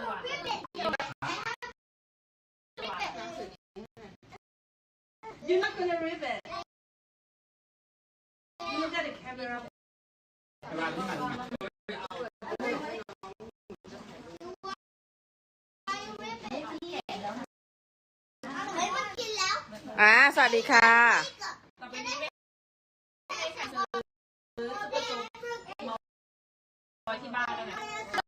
You're not gonna rip it. You look at the camera. เวลาที่มันอ่า สวัสดีค่ะ ที่บ้านแล้วนะ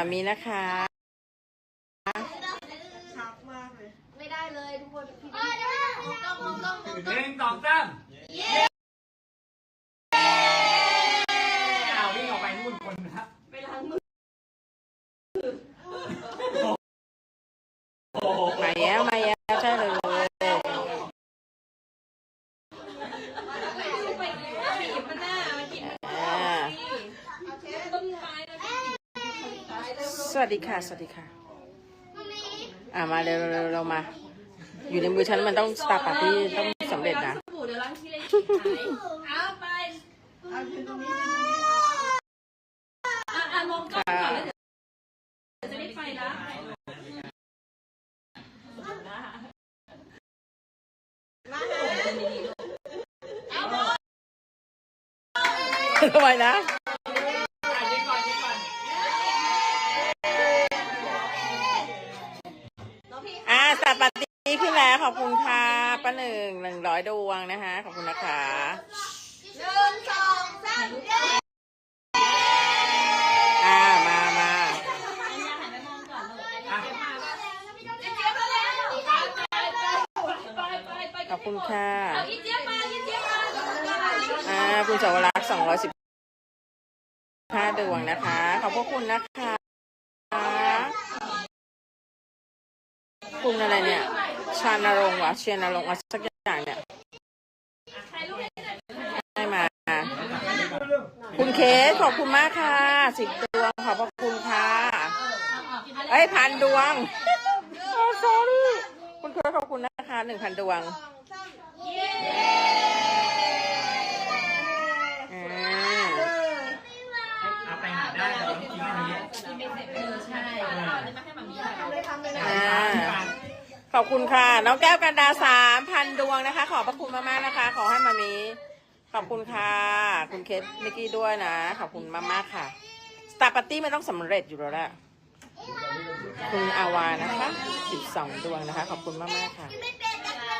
มามีนะคะ สวัสดีค่ะ อ่ามาเร็วเร็วเรามา อยู่ในมือฉันมันต้องสตาร์ปัตที่ต้องสำเร็จนะ สบู่เดี๋ยวล้างที่เลยเอาไปเอาอยู่ตรงนี้อะอะมองกล้องก่อนแล้วเดี๋ยวจะได้ไฟละทำไมนะ อ่าสตาร์ปัตตี้ขึ้นแล้วขอบคุณค่ะป้าหนึ่งหนึ่งร้อยดวงนะคะขอบคุณนะคะหนึ่งสองสามเย้อ่ามามามาขอบคุณค่ะเอาอีเจี๊ยบมาอีเจี๊ยบมาอ่าคุณสวรักษ์สองร้อยสิบห้าดวงนะคะ ขอบพระคุณนะคะ คุณอะไรเนี่ย ชานรงค์วะเชียนรงค์วะสักอย่างเนี่ยถ่ายรูปให้หน่อยให้มา คุณเคสขอบคุณมากค่ะสิบดวงขอบพระคุณค่ะเอ้ยพันดวงโอ้ sorry คุณเคสขอบคุณนะคะหนึ่งพันดวงอ่าเอาไปหาได้แต่ต้องทิ้งอันนี้กินไม่เสร็จเออใช่เอา ขอบคุณค่ะ น้องแก้วกันดาสามพันดวงนะคะ ขอบพระคุณมากๆนะคะ ขอให้มามีขอบคุณค่ะ คุณเคสนิกกี้ด้วยนะ ขอบคุณมากๆค่ะสตาร์ปัตตี้ไม่ต้องสำเร็จอยู่แล้วแหละคุณอาวานะคะสิบสองดวงนะคะ ขอบคุณมากๆค่ะไม่เป็นอะไร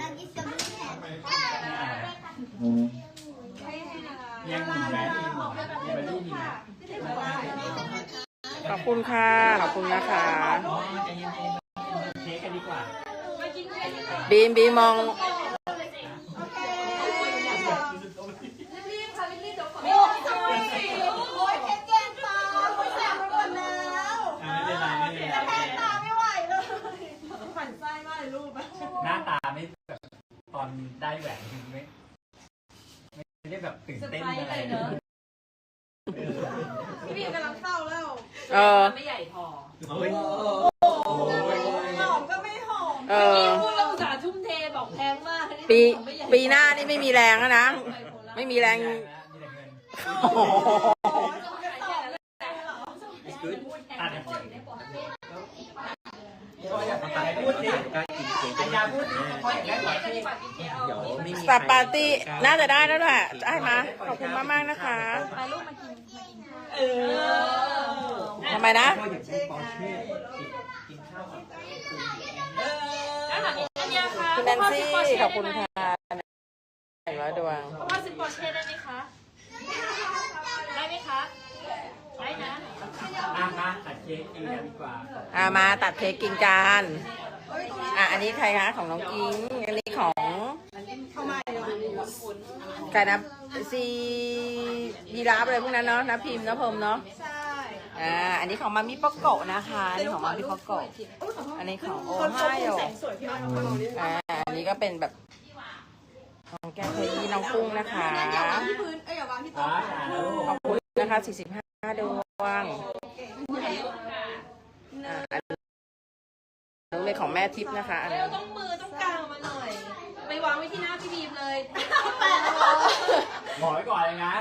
อันนี้จะไม่แข็งยังหนึ่งแบรนด์อีกหนึ่งแบรนด์อีกหนึ่ง ขอบคุณค่ะ ขอบคุณนะคะอ๋อใจเย็นๆเค้กกันดีกว่าบีมบีมมองโอ้ยโอ้ยเพชรแก้มตาโอ้ยแสบไปหมดแล้วอะไม่เป็นไรไม่เป็นไรแทนตาไม่ไหวเลยฝันไส้มากเลยรูปอะหน้าตาไม่แบบตอนได้แหวนคือไม่ไม่ได้แบบตื่นเต้นอะไรเลยพี่บีมกำลังเศร้าแล้ว เออ ไม่ใหญ่พอเฮ้ยหอมก็ไม่หอมเออ พูดเราอุตส่าห์ทุ่มเทบอกแพงมากปีปีหน้านี่ไม่มีแรงแล้วนะ ไม่มีแรงมีแต่เงินโอ้โหตัดอย่างเดียวพูดดิไอ้ยาพูดดิพออย่างนั้นก่อนที่เดี๋ยวไม่มี สตาร์ปาร์ตี้น่าจะได้แล้วแหละได้มาขอบคุณมากมากๆนะคะไปลูกมากินมากินข้าวเออทำไมนะก็อย่างที่ปอเช่กินข้าวกับอาหารอิตาเลียนค่ะคุณแนนซี่ขอบคุณค่ะหนึ่งร้อยดวงพ่อซิปปอร์เช่ได้ไหมคะ ได้ไหมคะไปนะ อะมาตัดเค้กกินกันดีกว่าอ่ามาตัดเค้กกินกันอะอันนี้ใครคะของน้องกิงอันนี้ของเข้ามาเดี๋ยวใครนะซียีราฟอะไรพวกนั้นเนาะนะพิมพ์นะพรมเนาะใช่อ่าอันนี้ของมามิโปโกะนะคะอันนี้ของมามิโปโกะอันนี้ของโอคนเขาไฮคงโอแสงสวยพี่อ้อยเอาลองดิอ่าอันนี้ก็เป็นแบบของแก้วเพยีน้องกุ้งนะคะงั้นอย่าวางที่พื้นเอ้ยอย่าวางที่อ่าโต๊ะอ่าลูกขอบคุณ นะคะ 45 ดวงอ่าอันนี้เป็นของแม่ทิพย์นะคะอันเร็นี้วต้องมือต้องกางออกมาหน่อย ไปวางไว้ที่หน้าพี่บีมเลยบอกไว้ก่อนเลยนะ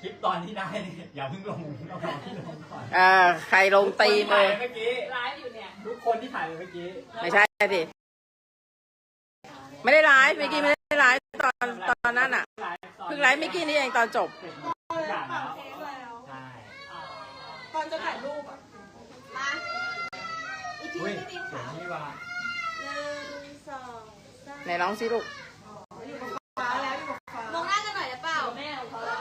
คลิปตอนที่ได้เนี่ยอย่าเพิ่งลงต้องรอที่ลงก่อนอ่าใครลงตีมถ่าเลยยเมื่อกี้ ไลฟ์อยู่เนี่ย ทุกคนที่ถ่ายเมื่อกี้ ไม่ใช่สิไม่ได้ไลฟ์เมื่อกี้ไม่ได้ไลฟ์ตอนตอนนั้นอะไลฟ์ตอนเพิ่งไลฟ์เมื่อกี้นี่เองตอนจบเสร็จหมดทุกอย่างแล้ว เค้กแล้ว ใช่ ต อนจะถ่ายรูปอะมาอีกทีอุ้ยไม่ดีเสียขางที่ว่าหนึ่งสองสามไหนร้องสิลูกฟ้าแล้วอยู่กับฟ้ามองหน้ากันหน่อยได้เปล่าแม่ของเขาแล้ว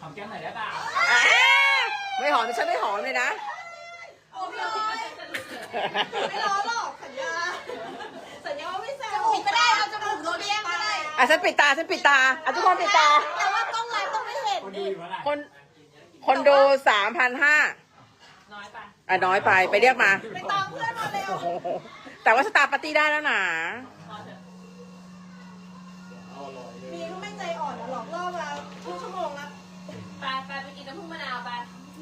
หอมแก้มหน่อยได้เปล่าอ่าไม่หอมฉันไม่หอมเลยนะโอ้ไม่ร้อนไม่ร้อนหรอกสัญญาสัญญาว่าไม่แซวจมูกก็ได้เอาจมูกโดนเบี้ยงก็ได้อะฉันปิดตาฉันปิดตาอะทุกคนปิดตา ต้องไม่เห็นคนดูอยู่เมื่อไหร่คนคนดูสามพันห้าน้อยไปอะน้อยไปไปเรียกมา ไปตามเพื่อนมาเร็วโอ้โหแต่ว่าสตาร์ปาร์ตี้ได้แล้วนะมีก็ไม่ใจอ่อนนะหลอกล่อมาครึ่งชั่วโมงแล้วไปไปไปกินน้ำผึ้งมะนาวไป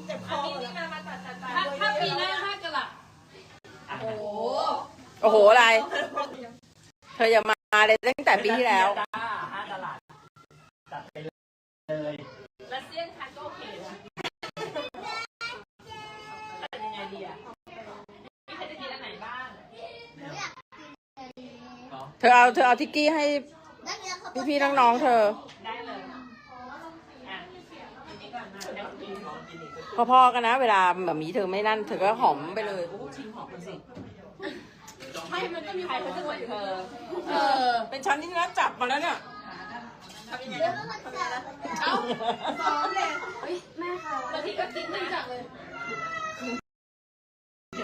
เจ็บคอัอนนี้หมดนี่แล้วมามาตัดตัดตัดถ้าถ้าปีหน้าห้ากะหลัดโอ้โหโอ้โหอะไร เธออย่ามาเลยตั้งแต่ปีที่แล้วจ้าห้าตลาดจัดไปเลย รัสเซียนคันก็โอเคนะแต่ยังไงดีอะมีใครจะกินอันไหนบ้างเธอเอาเธอเอาทิกกี้ให้พี่ๆน้องๆเธอ ได้เลยอะอันนี้ก่อนนะเดี๋ยวกินของกินอีกพอๆกันนะ เวลาแบบมีเธอไม่นั่น เธอก็หอมไปเลยโอ้ชิมหอมกันสิไม่มันก็มีใครเขาจะเหมือนเธอ เออ เป็นชั้นที่นัดจับมาแล้วเนี่ย ทำยังไงนะเอ้าซ้อมเลยบางทีก็กินนะจังเลย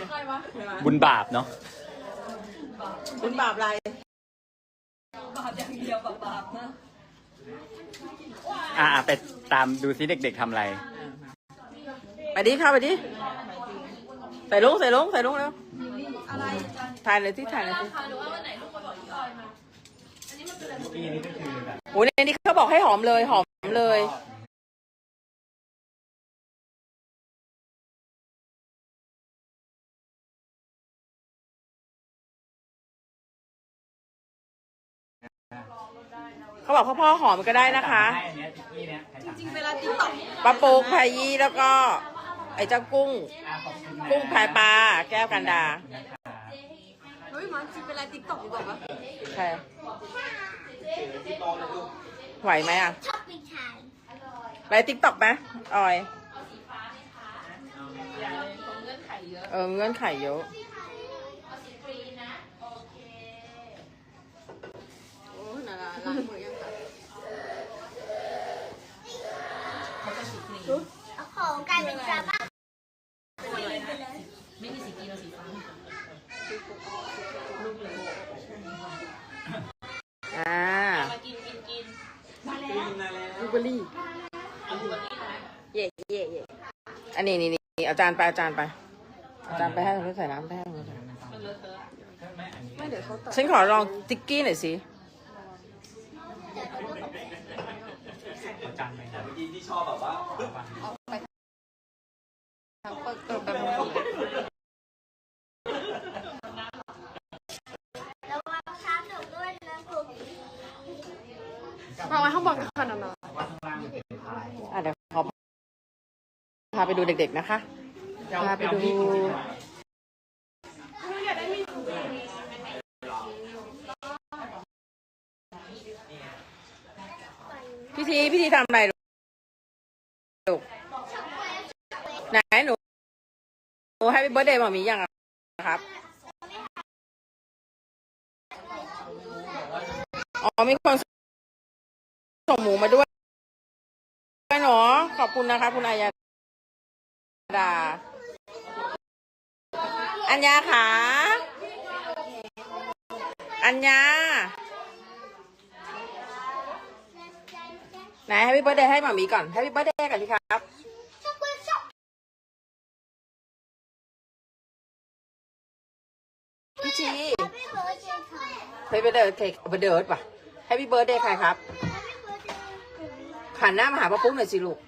ใครวะบุญบาปเนาะคุณบาปอะไรบาปอย่างเดียวบาปบาปนะอ่าไปตามดูซิเด็กๆทำอะไร ไปดิเข้าไปดิใส่ลุงใส่ลุงใส่ลุงแล้วอะไรถ่ายเลยที่ถ่ายเลยที่พาดูว่าวันไหนลูกมาบอกพี่ออยมาอันนี้มันเป็นอะไรปีนี้ก็คือแบบ โอ้ยในนี้เขาบอกให้หอมเลยหอมเลย เขาบอกพ่อพ่อหอมก็ได้นะคะให้อันเนี้ยติ๊กกี้เนี้ยใครสั่งจริงเวลาติ๊กต็อกปลาปูพายี่แล้วก็ ไอ้เจ้ากุ้ง อะขอบคุณนะกุ้งพายปลาแก้วกันดา นะคะเฮ้ยมันจริงเวลาติ๊กต็อกดีกว่าปะใช่ ไหวไหมอะไปติ๊กต็อกไหมออยอย่าเลยคงเงื่อนไขเยอะเออเงื่อนไขเยอะโอ้นาราล้างมือยังคะของการาบ้าไม่มีสีกีเราสีฟ้า อ่า มากินกินกิน บลูเบ อร์รี่เอาตัวนี้นะเย่เย่เย่อันนี้นี่นี่อาจารย์ไปอาจารย์ไป อาจารย์ไปให้เขาใส่น้ำไปให้เขาใส่น้มันเลอะเทอะไม่อันนี้ไม่เดี๋ยวเขาตัดำฉันขอลองติ๊กกี้หน่อยสิ เอาจานไปนะ เมื่อกี้ที่ชอบแบบว่า ระวังช้าตกด้วยนะครู เอาไว้ข้างบนขนาดนั้น ว่าข้างล่างมันเป็นอะไร อะเดี๋ยวขอพาไป ดูเด็กๆนะคะพาไปดูพิธีพิธีทำอะไรลูกไหนหนูหนูให้เบิร์ดเดย์มามียังอะครับอ๋อมีคนส่งหมูมาด้วยด้วยหนูรอขอบคุณนะคะ คุณอายา ดา อัญญาขาอัญญา ไหนให้พี่เบิร์ดเดย์ให้หมามีก่อนให้พี่เบิร์ดเดย์ก่อนสิครับ พี่ชีให้พี่เบิร์ดเดย์เค้กเบิร์ดเดย์ป่ะให้พี่เบิร์ดเดย์ใครครับหันหน้ามาหาป้าปุ๊กหน่อยสิลูก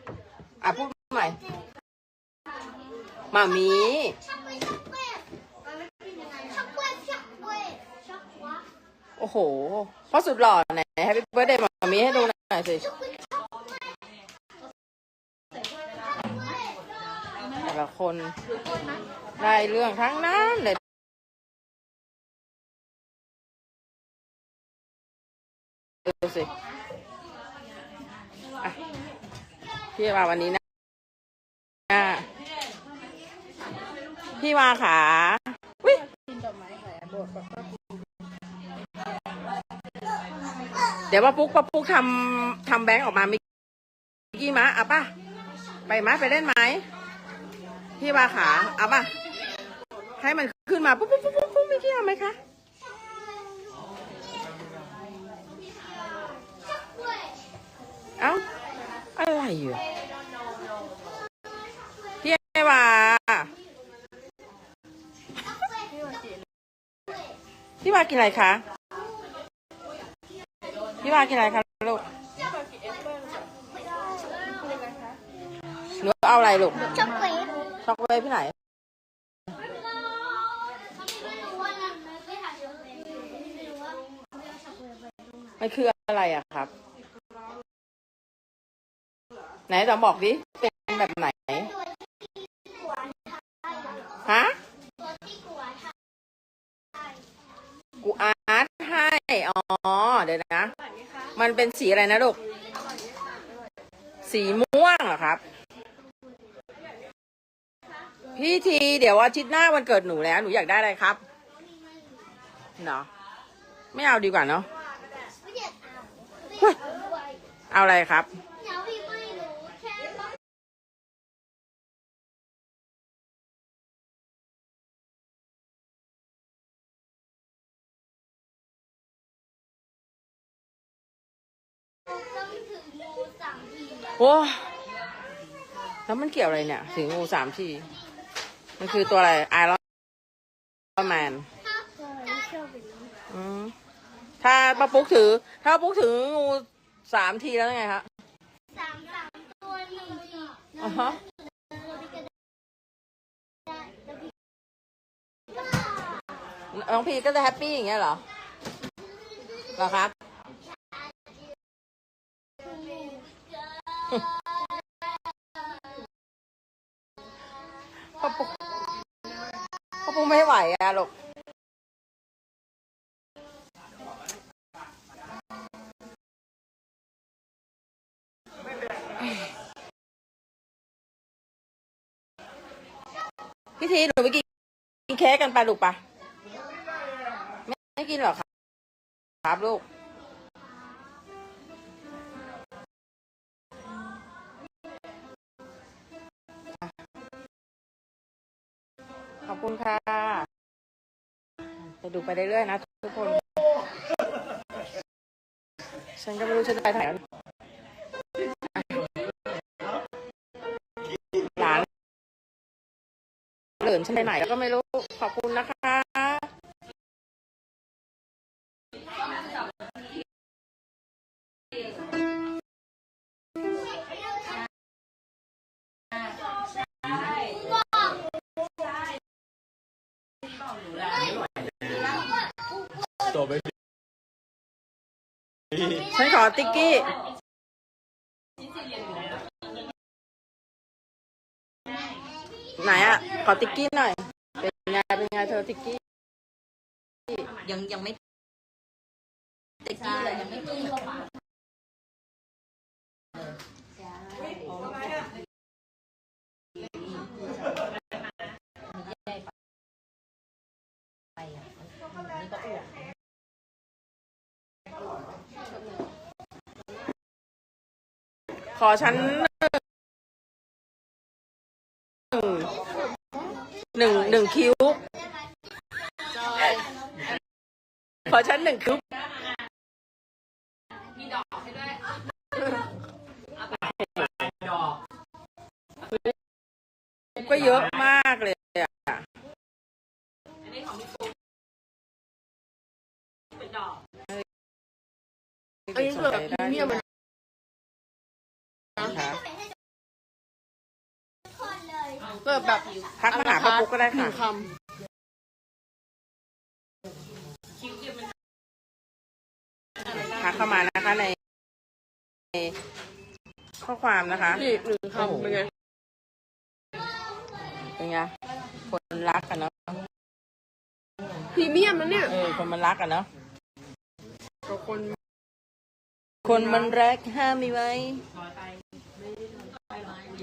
อะพูดใหม่ มามีช็อกโกแลตช็อกโกแลตช็อกโกแลตช็อกโกแลตช็อกโกแลตโอ้โหพ่อสุดหล่อไหนให้พี่เบิร์ดเดย์หมามีให้ดูหน่อยสิแต่ละคนได้เรื่องทั้งนั้นเลยดูสิ อะ พี่วาวันนี้นะอะ พี่วาขาวิเดี๋ยวป้าปุ๊กป้าปุ๊กทำทำแบงค์ออกมามิกกี้มะอะป่ะ ไปมะไปเล่นไหมพี่วาขาเอาป่ะ ให้มันขึ้นมาปุ๊บปุ๊บปุ๊บปุ๊บปุ๊บไม่เที่ยวไหมคะเอ้าอะไรอยู่ วากินอะไรคะ พี่วากินอะไรคะลูกหนูเอาอะไรลูก ช็อกโกแลตช็อกโกแลตพี่ไหนไม่รู้ว่านะไม่ถ่ายช็อกโกแลตไม่รู้ว่าไม่เอาช็อกโกแลตไปตรงไหน มันคืออะไรอะครับ ไหนต้องบอกดิ เป็นแบบไหน ฮะ กูอาร์ตให้ อ๋อ เดี๋ยวนะ มันเป็นสีอะไรนะลูก สีม่วงเหรอครับ พี่ที เดี๋ยวอาทิตย์หน้าวันเกิดหนูแล้ว หนูอยากได้อะไรครับ เนาะไม่เอาดีกว่าเนาะเอาอะไรครับ โอ้แล้วมันเกี่ยวอะไรเนี่ยถึงงูสามทีมันคือตัวอะไรไอรอนแมนถ้าถ้าชอบแบบนี้อืมถ้าป้าปุ๊กถือถ้าป้าปุ๊กถืองูสามทีแล้วยังไงฮะสามสามตัวหนึ่งทีอ่าฮะแล้วพี่ก็ได้แล้วพี่น้องพีก็จะแฮปปี้อย่างเงี้ยเหรอเหรอครับ ป้าปุ๊กป้าปุ๊กไม่ไหวอะลูกพี่ทีหนูไปกินกินเค้กกันไปลูกปะไม่กินหรอครับ ครับลูก ดูไปเรื่อยๆนะทุกคน ฉันก็ไม่รู้ฉันจะไปทางไหนหลานเหลินฉันไปไหนแล้วก็ไม่รู้ ขอบคุณนะคะ ตัวไม่ฉันขอติ๊กกี้ไหนอะ ขอติ๊กกี้หน่อย เป็นไงเป็นไงเธอติ๊กกี้ ยังยังไม่เต็กที่เลยยังไม่ตุ้มเข้าปาก อชั้นหหนึ่งหนึ่งคิ้ว ขอฉันหนึ่งคิ้วมีดอกให้ด้วยดอกก็เยอะมากเลยอะอันนี้ของพี่ปุ๊กเป็นดอกอันนี้คือแบบพรีเมียมมัน นะคะเปิดแบบทักมาหาป้าปุ๊กก็ได้หนึ่ค่ะ งคคิ้วเดียวมันทักเข้ามานะคะในในข้อความนะคะำนี่หนึ่งคำเป็นไง เป็นไง คนรักกันเนาะพรีเมียมมันเนี่ยเออคนมันรักกันเนาะ กับคนคนมันรักห้ามไม่ไหวก็ ไม่ต้องก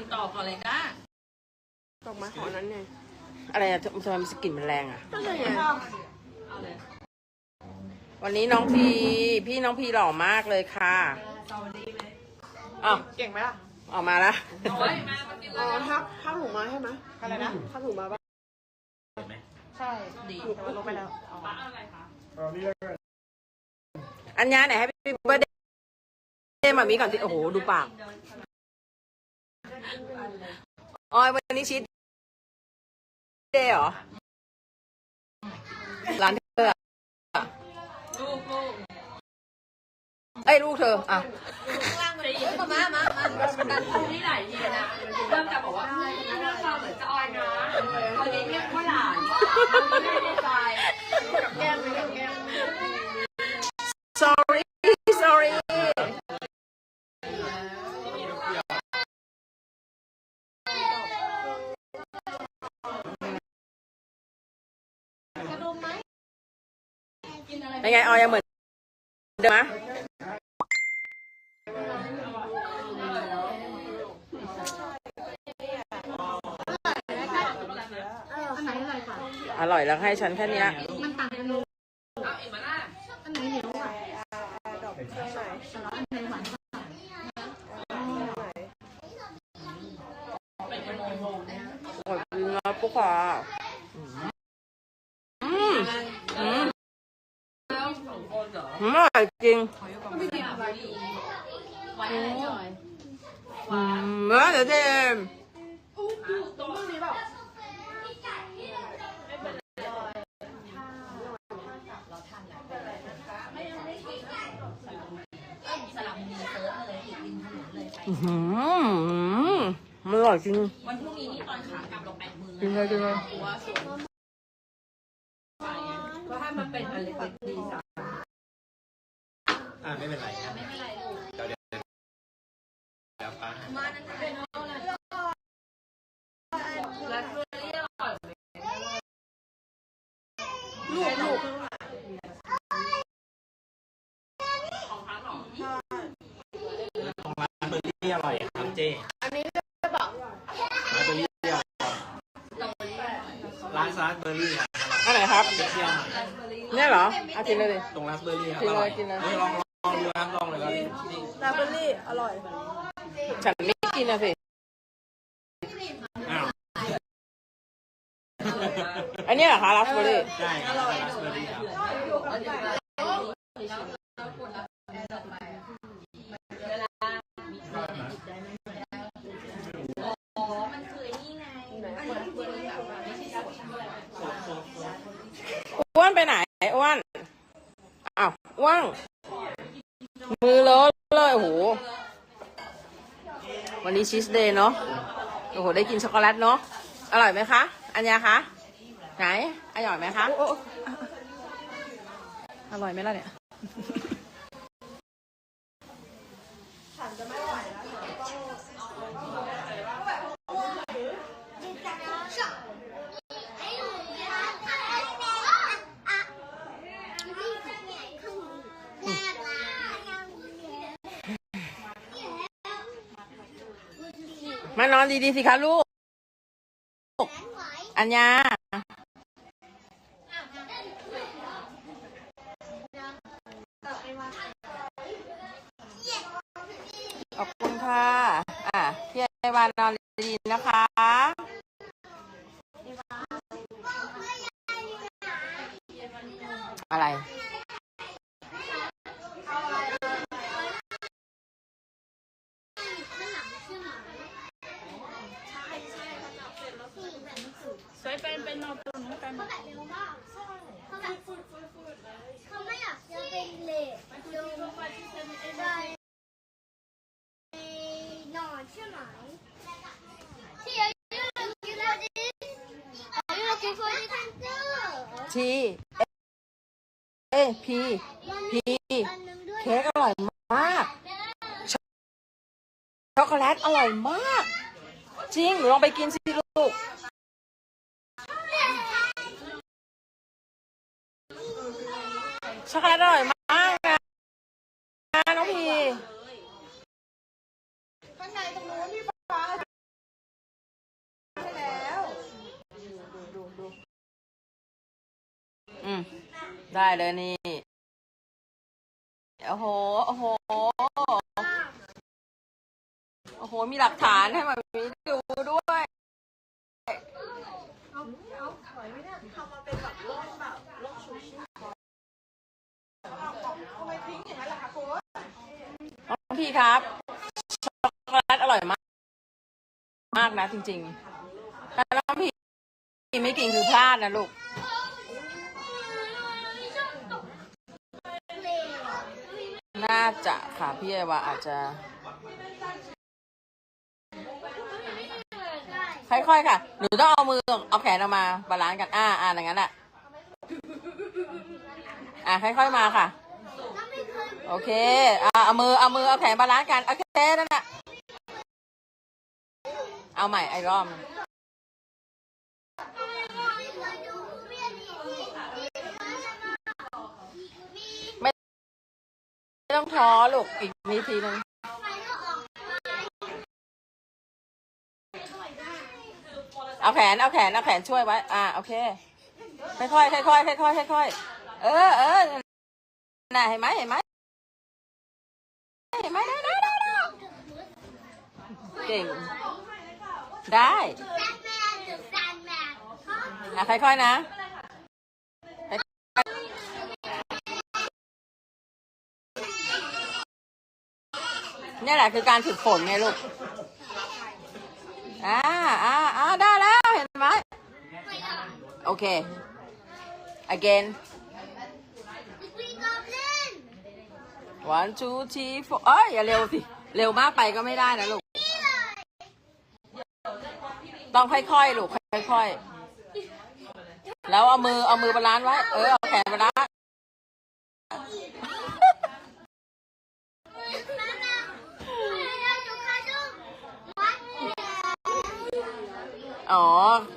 ินต่อก่อนเลยนะดอกไม้ของนั้นไงอะไรอะทำไมมันสกลิ่นมันแรงอะก็เลยไงเอาเลยวันนี้น้องพีพี่น้องพีหล่อมากเลยค่ะอ้าว เก่งไหมล่ะ ออกมาแล้วโอ้ยมามากินเลอ๋อยทับทับถุงมาใช่ไหมอะไรนะทับถุงมาปะใช่ดีถูกลงไปแล้วป้าเอาอะไรคะอัญญาไหนให้พี่เบิร์ดเดย์มามีก่อนที่โอ้โห ดูปากออยวันนี้ชีสเดย์เหรอ ร้านเธออะลูกลูกเอ้ย ลูกเธอ อะมา มามามาที่ไหนทีนะเริ่มจะบอกว่าเรื่องเราเหมือนจะออยนะตอนนี้เรียกว่าหลานไม่ได้ใจแก้มไหมกับแก้ม sorry sorry เป็นไงออยยังเหมือนเดิมไหม อันไหนอร่อยกว่า อร่อยแล้วให้ฉันแค่เนี้ย เอาเอ็มมาล่า อันไหนเหนียวกว่าอันไหนหวานกว่า อร่อยจริงนะปุ๊กค่ะอืมอืม แล้วสองคนเหรอ อืมอร่อยจริง ไม่กินอะไรไว้อะไรจอย อืมเมื่อเดี๋ยวเจม ตรงนี้แบบ อื้อหือมันอร่อยจริง วันพรุ่งนี้นี่ตอนขากลับ เราแปดมือจริงเลยจริงเลยตัวสวยก็ให้มันเป็นอะไรเป็นดีสักอ่าไม่เป็นไรนะไม่เป็นไรลูกเดี๋ยวเดี๋ยวเดี๋ยวป้ามานั่นเป็นอะไรรัสเบอร์รี่อร่อยลูกลูกของพักหรอของร้านเบอร์รี่อร่อยครับเจ๊ อันนี้จะแบบ ร้านเบอร์รี่อร่อยร้านซาสเบอร์รี่ครับ อันไหนครับ เปรี้ยวหน่อยเนี่ยเหรอเอากินเลยดิตรงราสเบอร์รี่ครับกินอเลยร่อยกินเลยฮ้ลองลองดูครับลองเลยครับลาเบอร์รี่อร่อย ฉันไม่กินนะสิ อ้าวอันนี้เหรอคะราสเบอร์รี่ ใช่ครับราสเบอร์รี่ครับ อ้วนไปไหนอ้วนอ้าวอ้วนมือเลอะเลยโอ้โหวันนี้ชีสเดย์เนาะโอ้โหได้กินช็อกโกแลตเนาะอร่อยไหมคะอัญญาคะไหนอร่อยไหมคะอร่อยไหมล่ะเนี่ย มานอนดีๆสิคะลูก อัญญาขอบคุณค่ะ อะพี่ไอวานนอนดีๆนะคะ อะไร สวยเป็นเป็นนอนตัวนู้นกันเขาแบบเร็วมากใช่เขาแบบฟุดฟุดฟุดเขาไม่อยากจะเป็นเละเร็วได้นอนใช่ไหมที่อายุกี่ปีอายุกี่ปีทันเจอ ทีเอพีพี อันนึงด้วย เค้กอร่อยมาก ช็อกโกแลตอร่อยมาก จริงหนูลองไป กินสิลูก ช็อกโกแลตอร่อยมากนะน้องพีข้างในตรงนู้นพี่ฟ้าใช่แล้วอืมได้เลยนี่ โอ้โห โอ้โห โอ้โห มีหลักฐานให้มามีดูด้วย เอาเอาถอยไว้ทำมาเป็นแบบโลกแบบโลกชูชีพเอาของทำไมทิ้งอย่างนั้นล่ะคะค้ชน้องพี่ครับ ช็อกโกแลตอร่อยมาก มากนะจริงๆถ้าน้องพี่ไม่กินคือพลาดนะลูกน่าจะค่ะพี่เอวาอาจจะ ค่อยๆค่ะ หนูต้องเอามือเอาแขนออกมาบาลานซ์กัน อ่าอ่าอย่างนั้นแหละอ่าค่อยๆมาค่ะ โอเค อ่าเอามือเอามือเอาแขนบาลานซ์กัน โอเคนั่นแหละ เอาใหม่ไอ้รอบไม่ต้องท้อลูกอีกนิดทีนึง เอาแขนเอาแขนเอาแขนช่วยไว้ อ่าโอเค ค่อยๆค่อยๆค่อยๆค่อยๆเออเออน่ะเห็นไหมเห็นไหมเห็นไหมได้ได้ได้เก่งได้อะค่อยๆนะนี่แหละคือการฝึกฝนไงลูก อ่าอ่าอ่าได้แล้ว โอเค again one two three four เอ้ยอย่าเร็วสิ เร็วมากไปก็ไม่ได้นะลูก ต้องค่อยๆลูกค่อยๆ แล้วเอามือเอามือบาลานซ์ไว้ เออเอาแขนบาลานซ์อ๋อ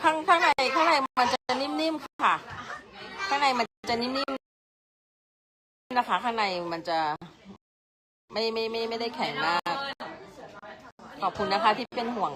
ข้างข้างใน ข้างในมันจะนิ่มๆค่ะ ข้างในมันจะนิ่มๆนะคะ ข้างในมันจะไม่ไม่ไม่ไม่ได้แข็งมาก ขอบคุณนะคะที่เป็นห่วง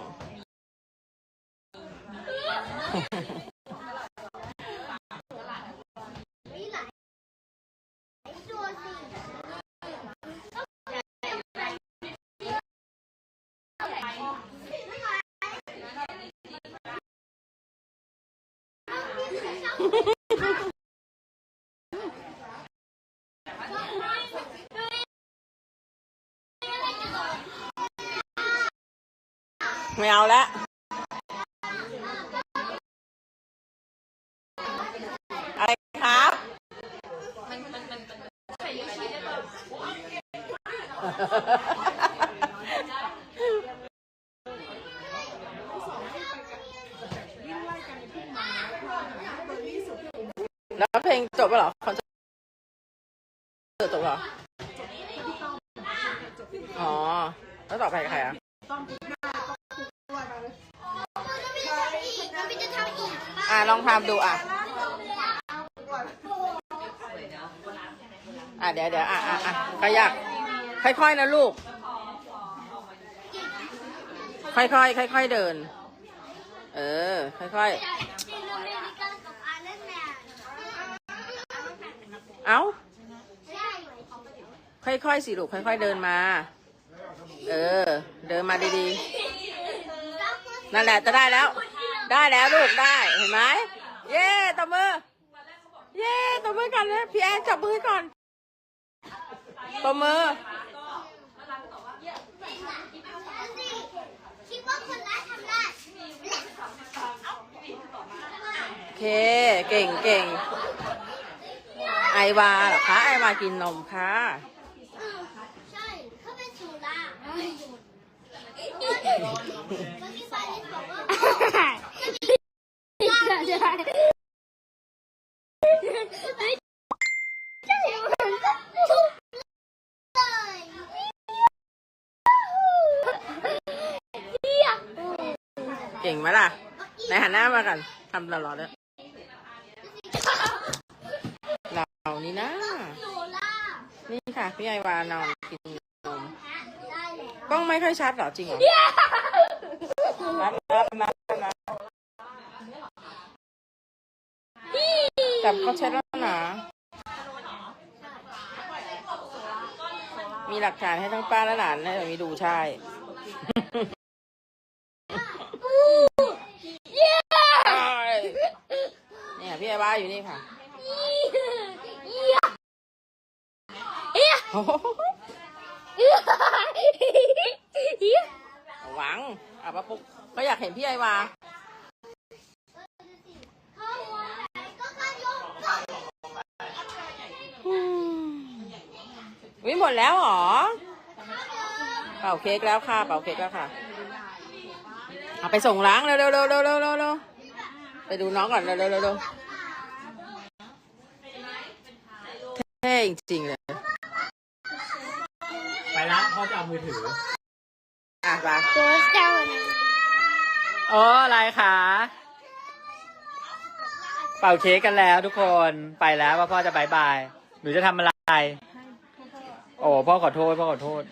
ไม่เอาแล้วอะไรครับ แล้วเพลงจบแล้วเหรอคอนเสิร์ตจบเหรอ อ๋อ แล้วต่อไปกับใครอะอ่ อะลองทำดูอะอะเดี๋ยวเดี๋ยวอะอะอะขยักค่อยๆนะลูก ค่อยๆค่อยๆเดิน เออ ค่อยๆเอ้าค่อยๆสิลูกค่อยๆเดินมา เออ เดินมาดีๆ นั่นแหละจะได้แล้ว ได้แล้วลูกได้เห็นไหมเย้ตบมือเย้ตบมือกันนะพี่แอนจับมือก่อนตบมือโอเคเก่งเก่งไอวาเหรอคะไอวากินนมค่ะใช่เขาเป็นสุราเมื่อกี้ฟาริสบอกว่า เหมือนกับทุกเลยเก่งไหมล่ะไหนหันหน้ามากันทำตลอดเลยเรานี่นะสุรานี่ค่ะ พี่ไอวานอนกินนมได้แล้วกล้องไม่ค่อยชัดเหรอจริงเหรอรับรับรับรับ จับเขาเช็ดแล้วนะมีหลักฐานให้ทั้งป้าและหลานนะอย่างนี้ดูใช่ เนี่ยพี่ไอ้บ้าอยู่นี่ค่ะโอ้โหระวังอะป้าปุ๊กก็อยากเห็นพี่ไอ้วา เข้าหัวไหนก็ขยมก็ วิหมดแล้วเหรอ เป่าเค้กแล้วค่ะ เป่าเค้กแล้วค่ะ เอาไปส่งล้างเร็วเร็วเร็วเร็วเร็วเร็วเร็วไปดูน้องก่อนเร็วเร็วเร็วเร็วเท่จริงๆเลย ไปละพ่อจะเอามือถือ อะไปตัวเจ้าโอ้อะไรคะเป่าเค้กกันแล้วทุกคนไปแล้วว่าพ่อจะบายบาย หนูจะทำอะไร โอ้พ่อขอโทษพ่อขอโทษ